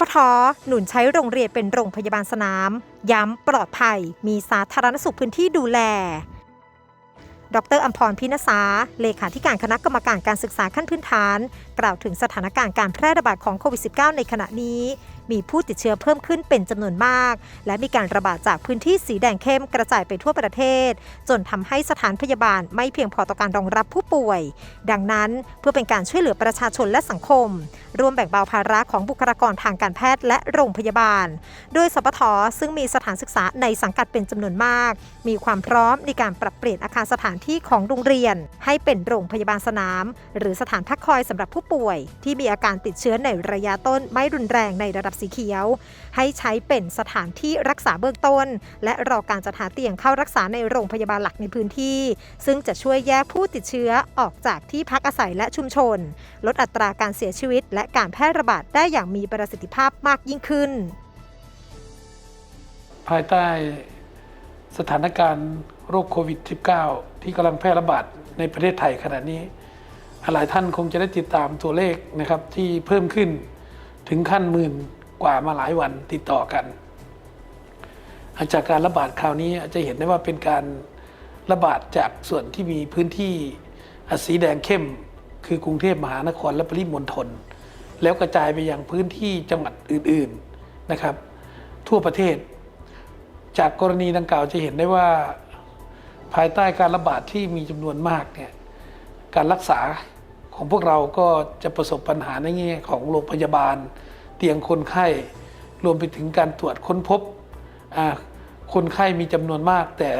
ปทหนุนใช้โรงเรียนเป็นโรงพยาบาลสนาม ย้ำปลอดภัย มีสาธารณสุขพื้นที่ดูแล ดรอัมพรพินสาเลขาธิการคณะกรรมการการศึกษาขั้นพื้นฐาน กล่าวถึงสถานการณ์การแพร่ระบาดของโควิด -19 ในขณะนี้ มีผู้ติดเชื้อเพิ่มขึ้นเป็นจำนวนมาก และมีการระบาดจากพื้นที่สีแดงเข้มกระจายไปทั่วประเทศ จนทำให้สถานพยาบาลไม่เพียงพอต่อการรองรับผู้ป่วย ดังนั้นเพื่อเป็นการช่วยเหลือประชาชนและสังคม ร่วมแบ่งเบาภาระของบุคลากรทางการแพทย์และโรงพยาบาล โดยสปทซึ่งมีสถานศึกษาในสังกัดเป็นจำนวนมาก มีความพร้อมในการปรับเปลี่ยนอาคารสถานที่ของโรงเรียน ให้เป็นโรงพยาบาลสนาม หรือสถานพักคอยสำหรับผู้ป่วย ที่มีอาการติดเชื้อในระยะต้นไม่รุนแรงในระดับสีเขียว ให้ใช้เป็นสถานที่รักษาเบื้องต้น และรอการจัดหาเตียงเข้ารักษาในโรงพยาบาลหลักในพื้นที่ ซึ่งจะช่วยแยกผู้ติดเชื้อออกจากที่พักอาศัยและชุมชน ลดอัตราการเสียชีวิต และการแพร่ระบาดได้อย่างมีประสิทธิภาพมากยิ่งขึ้น ภายใต้สถานการณ์โรคโควิด -19 ที่กำลังแพร่ระบาดในประเทศไทยขณะนี้ หลายท่านคงจะได้ติดตามตัวเลขนะครับที่เพิ่มขึ้นถึงขั้นหมื่น กว่ามาหลายวันติดต่อกันจากการระบาดคราวนี้อาจจะเห็นได้ว่าเป็นการระบาดจากส่วนที่มีพื้นที่สีแดงเข้ม คือกรุงเทพมหานครและปริมณฑลแล้วกระจายไปยังพื้นที่จังหวัดอื่นๆนะครับ ทั่วประเทศ จากกรณีดังกล่าวจะเห็นได้ว่า ภายใต้การระบาดที่มีจำนวนมากเนี่ยการรักษาของพวกเราก็จะประสบปัญหาในแง่ของโรงพยาบาล เตียงคนไข้ รวมไปถึงการตรวจค้นพบคนไข้มีจำนวนมาก แต่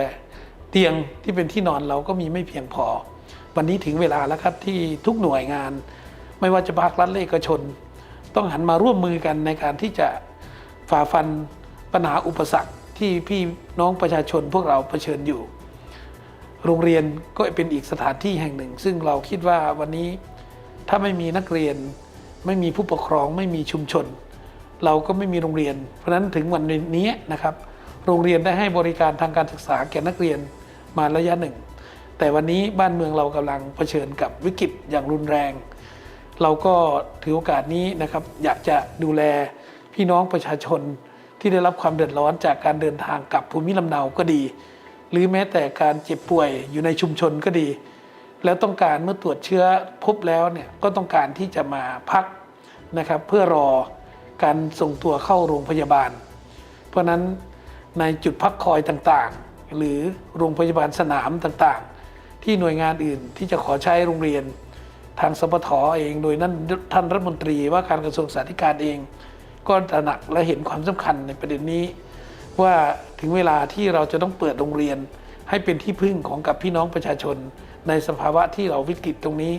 เตียงที่เป็นที่นอนเราก็มีไม่เพียงพอ วันนี้ถึงเวลาแล้วครับที่ทุกหน่วยงาน ไม่ว่าจะภาครัฐและเอกชน ต้องหันมาร่วมมือกันในการที่จะฝ่าฟันปัญหาอุปสรรคที่พี่น้องประชาชนพวกเราเผชิญอยู่ โรงเรียนก็เป็นอีกสถานที่แห่งหนึ่ง ซึ่งเราคิดว่าวันนี้ถ้าไม่มีนักเรียน ไม่มีผู้ปกครองไม่มีชุมชน เราก็ไม่มีโรงเรียน เพราะฉะนั้นถึงวันนี้นะครับ โรงเรียนได้ให้บริการทางการศึกษาแก่นักเรียนมาระยะหนึ่ง แต่วันนี้บ้านเมืองเรากำลังเผชิญกับวิกฤตอย่างรุนแรง เราก็ถือโอกาสนี้นะครับ อยากจะดูแลพี่น้องประชาชนที่ได้รับความเดือดร้อนจากการเดินทางกลับภูมิลำเนาก็ดี หรือแม้แต่การเจ็บป่วยอยู่ในชุมชนก็ดี แล้วต้องการเมื่อตรวจเชื้อพบแล้วเนี่ยก็ต้องการที่จะมาพักนะครับ เพื่อรอการส่งตัวเข้าโรงพยาบาล เพราะนั้นในจุดพักคอยต่างๆ หรือโรงพยาบาลสนามต่างๆ ที่หน่วยงานอื่นที่จะขอใช้โรงเรียนทางสปทอเองโดยนั้นท่านรัฐมนตรีว่าการกระทรวงสาธารณเอง ก็ตระหนักและเห็นความสำคัญในประเด็นนี้ ว่าถึงเวลาที่เราจะต้องเปิดโรงเรียน ให้เป็นที่พึ่งของกับพี่น้องประชาชน ในสภาวะที่เราวิกฤตตรงนี้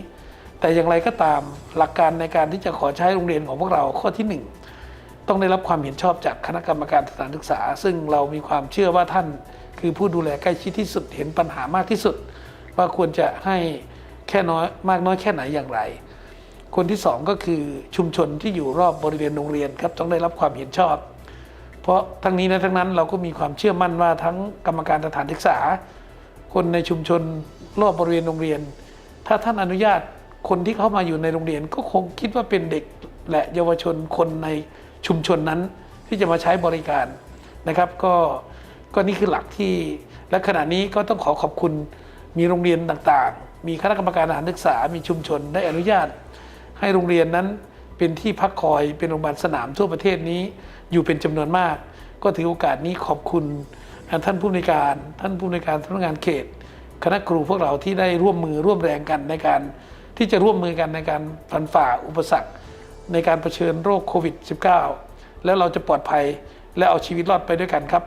แต่อย่างไรก็ตามหลักการในการที่จะขอใช้โรงเรียนของพวกเราข้อที่หนึ่งต้องได้รับความเห็นชอบจากคณะกรรมการสถานศึกษา ซึ่งเรามีความเชื่อว่าท่าน คือผู้ดูแลใกล้ชิดที่สุดเห็นปัญหามากที่สุด ว่าควรจะให้แค่น้อยมากน้อยแค่ไหนอย่างไร คนที่สองก็คือชุมชนที่อยู่รอบบริเวณโรงเรียนครับต้องได้รับความเห็นชอบ เพราะทั้งนี้และทั้งนั้นเราก็มีความเชื่อมั่นว่าทั้งกรรมการสถานศึกษา คนในชุมชนรอบบริเวณโรงเรียน ถ้าท่านอนุญาตคนที่เข้ามาอยู่ในโรงเรียน ก็คงคิดว่าเป็นเด็กและเยาวชนคนในชุมชนนั้น ที่จะมาใช้บริการนะครับ ก็ก็นี่คือหลักที่และขณะนี้ก็ต้องขอขอบคุณมีโรงเรียนต่างๆ มีคณะกรรมการสถานศึกษา มีชุมชนได้อนุญาต ให้โรงเรียนนั้น เป็นที่พักคอยเป็นโรงพยาบาลสนามทั่วประเทศนี้อยู่เป็นจำนวนมาก ก็ถือโอกาสนี้ขอบคุณท่านผู้ในการ ท่านผู้ในการสำนักงานเขต คณะครูพวกเราที่ได้ร่วมมือร่วมแรงกันในการที่จะร่วมมือกันในการฟันฝ่าอุปสรรค ในการเผชิญโรคโควิด -19 แล้วเราจะปลอดภัยและเอาชีวิตรอดไปด้วยกันครับ